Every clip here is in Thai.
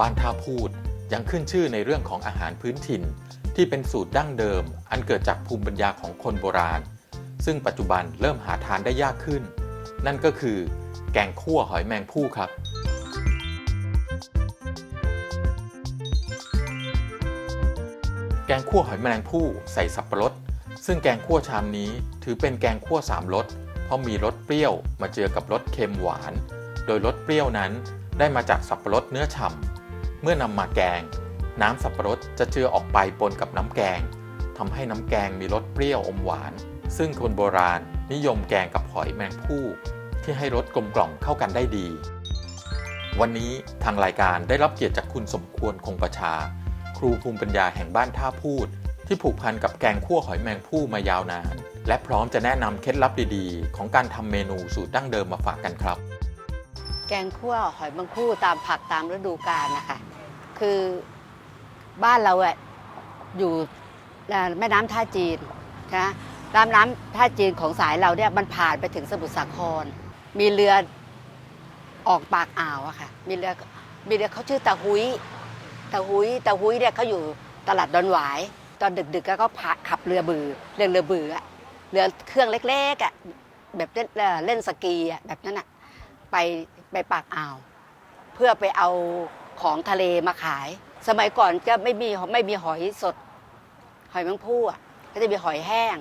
บ้านท่าพูดยังขึ้นชื่อในเรื่องของอาหารพื้นถิ่น ที่เป็นสูตรดั้งเดิม อันเกิดจากภูมิปัญญาของคนโบราณ ซึ่งปัจจุบันเริ่มหาทานได้ยากขึ้น นั่นก็คือ แกงคั่วหอยแมงภู่ครับ แกงคั่วหอยแมลงภู่ใส่สับปะรด ซึ่งแกงคั่วชามนี้ถือเป็นแกงคั่วสามรสเพราะมีรสเปรี้ยวมาเจอกับรสเค็มหวาน โดยรสเปรี้ยวนั้นได้มาจากสับปะรดเนื้อฉ่ำ มื่อนำมาแกง น้ำสับปะรดจะเจือออกไปปนกับน้ำแกงทำให้น้ำแกงมีรสเปรี้ยวอมหวาน ซึ่งคนโบราณนิยมแกงกับหอยแมงภู่ที่ให้รสกลมกล่อมเข้ากันได้ดี วันนี้ทางรายการได้รับเกียรติจากคุณสมควรคงประชา ครูภูมิปัญญาแห่งบ้านท่าพูด ที่ผูกพันกับแกงคั่วหอยแมงภู่มายาวนาน และพร้อมจะแนะนำเคล็ดลับดีๆ ของการทำเมนูสูตรดั้งเดิมมาฝากกันครับ แกงคั่วหอยบางคู่ตามผักตามฤดูกาลนะคะ คือบ้านเราอะอยู่แม่น้ำท่าจีนนะตามน้ำท่าจีนของสายเราเนี่ยมันผ่านไปถึงสมุทรสาคร มีเรือออกปากอ่าวอะค่ะ มีเรือมีเรือเขาชื่อตาหุยตาหุยตาหุยเนี่ยเขาอยู่ตลาดดอนหวาย ตอนดึกๆก็พาขับเรือบือเรือเรือบืออะเรือเครื่องเล็กๆอะแบบเล่นเอ่อเล่นสกีอะแบบนั้นอะไปไปปากอ่าว เพื่อไปเอา ของทะเลมาขาย สมัยก่อนก็ไม่มีไม่มีหอยสด หอยแมงผู้อะก็จะมีหอยแห้ง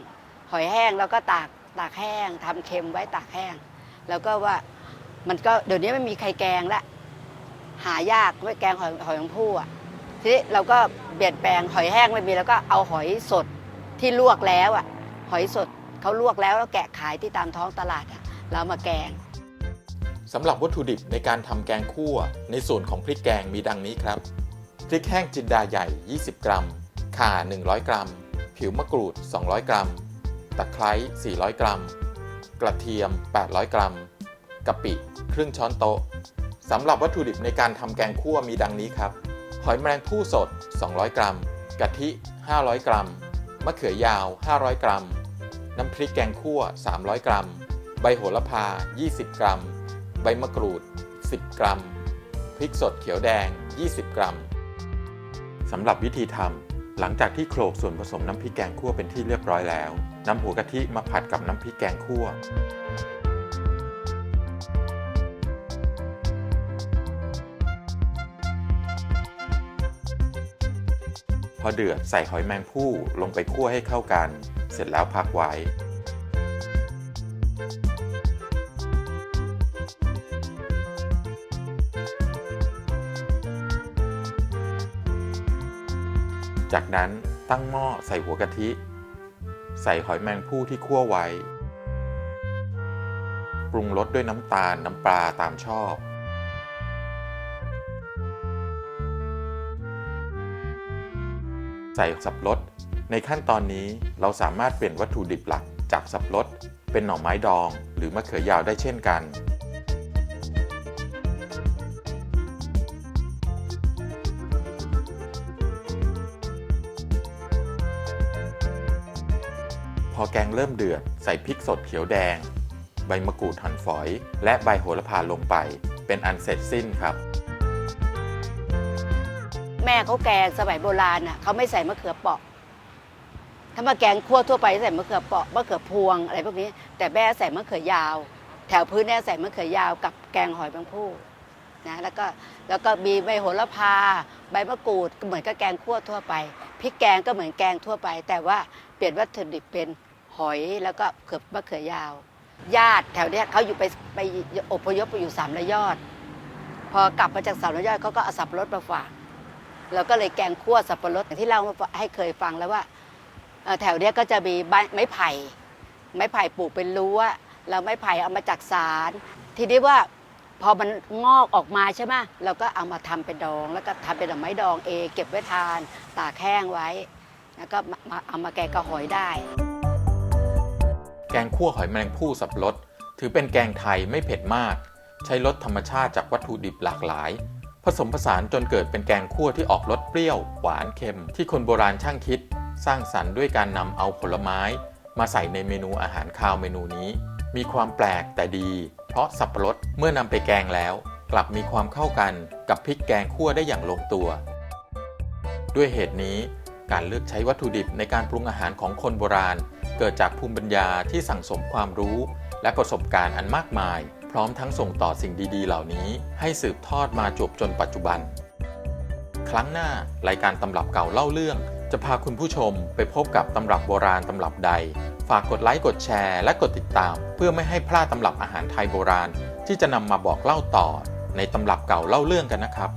หอยแห้งแล้วก็ตากตากแห้งทำเค็มไว้ตากแห้ง แล้วก็ว่ามันก็เดี๋ยวนี้ไม่มีใครแกงละหายากไม่แกงหอยหอยแมงผู้อะทีนี้เราก็เปลี่ยนแปลงหอยแห้งไม่มีแล้วก็เอาหอยสดที่ลวกแล้วอะหอยสดเขาลวกแล้วแล้วแกะขายที่ตามท้องตลาดอะเรามาแกง สำหรับวัตถุดิบในการทำแกงคั่ว ในส่วนของพริกแกงมีดังนี้ครับ พริกแห้งจินดาใหญ่ 20 กรัม ข่า 100 กรัม ผิวมะกรูด 200 กรัม ตะไคร้ 400 กรัม กระเทียม 800 กรัม กะปิ ครึ่งช้อนโต๊ะสำหรับวัตถุดิบในการทำแกงคั่วมีดังนี้ครับ หอยแมลงภู่สด 200 กรัม กะทิ 500 กรัม มะเขือยาว 500 กรัม น้ำพริกแกงคั่ว 300 กรัม ใบโหระพา 20 กรัม ใบมะกรูด 10 กรัม พริกสดเขียวแดง 20 กรัมสำหรับวิธีทำหลังจากที่โขลกส่วนผสมน้ำพริกแกงคั่วเป็นที่เรียบร้อยแล้วนำหัวกะทิมาผัดกับน้ำพริกแกงคั่วพอเดือดใส่หอยแมงภู่ลงไปคั่วให้เข้ากัน เสร็จแล้วพักไว้ จากนั้นตั้งหม้อใส่หัวกะทิ ใส่หอยแมงภู่ที่คั่วไว้ ปรุงรสด้วยน้ำตาลน้ำปลาตามชอบ ใส่สับปะรดในขั้นตอนนี้เราสามารถเปลี่ยนวัตถุดิบหลักจากสับปะรดเป็นหน่อไม้ดอง หรือมะเขือยาวได้เช่นกัน พอแกงเริ่มเดือด ใส่พริกสดเขียวแดง ใบมะกรูดหั่นฝอย และใบโหระพาลงไป เป็นอันเสร็จสิ้นครับ แม่เขาแกงสมัยโบราณน่ะเขาไม่ใส่มะเขือเปราะ ถ้ามาแกงคั่วทั่วไปใส่มะเขือเปราะมะเขือพวงอะไรพวกนี้ แต่แม่ใส่มะเขือยาว แถวพื้นเนี่ใส่มะเขือยาวกับแกงหอยแมงผู้นะแล้วก็แล้วก็มีใบโหระพา ใบมะกรูดก็เหมือนกับแกงคั่วทั่วไปพริกแกงก็เหมือนแกงทั่วไป แต่ว่าเปลี่ยนวัตถุดิบเป็น หอยแล้วก็เขือมะเขือยาว ญาติแถวเนี้ยเขาอยู่ไปไปอพยพไปอยู่สามระยอด พอกลับมาจากสามระยอดเขาก็เอาสับปะรถมาฝากเราก็เลยแกงคั่วสับปะรดอย่างที่เราให้เคยฟังแล้วว่าแถวเนี้ยก็จะมีไม้ไผ่ ไม้ไผ่ปลูกเป็นรั้วแล้วไม้ไผ่เอามาจากสารทีนี้ว่าพอมันงอกออกมาใช่ไหมเราก็เอามาทำเป็นดอง แล้วก็ทำเป็นดอกไม้ดองเองเก็บไว้ทานตากแห้งไว้ แล้วก็เอามาแกงกระหอยได้ กงคั่วหอยแมลงภู่สับปะรดถือเป็นแกงไทยไม่เผ็ดมาก ใช้รสธรรมชาติจากวัตถุดิบหลากหลาย ผสมผสานจนเกิดเป็นแกงคั่วที่ออกรสเปรี้ยว หวานเค็ม ที่คนโบราณช่างคิด สร้างสรรค์ด้วยการนำเอาผลไม้ มาใส่ในเมนูอาหารคาวเมนูนี้ มีความแปลกแต่ดี เพราะสับปะรดเมื่อนำไปแกงแล้ว กลับมีความเข้ากันกับพริกแกงคั่วได้อย่างลงตัว ด้วยเหตุนี้ การเลือกใช้วัตถุดิบในการปรุงอาหารของคนโบราณ เกิดจากภูมิปัญญาที่สั่งสมความรู้ และประสบการณ์อันมากมาย พร้อมทั้งส่งต่อสิ่งดีๆ เหล่านี้ให้สืบทอดมาจบจนปัจจุบัน ครั้งหน้ารายการตำรับเก่าเล่าเรื่อง จะพาคุณผู้ชมไปพบกับตำรับโบราณตำรับใด ฝากกดไลค์กดแชร์และกดติดตาม เพื่อไม่ให้พลาดตำรับอาหารไทยโบราณ ที่จะนำมาบอกเล่าต่อ ในตำรับเก่าเล่าเรื่องกันนะครับ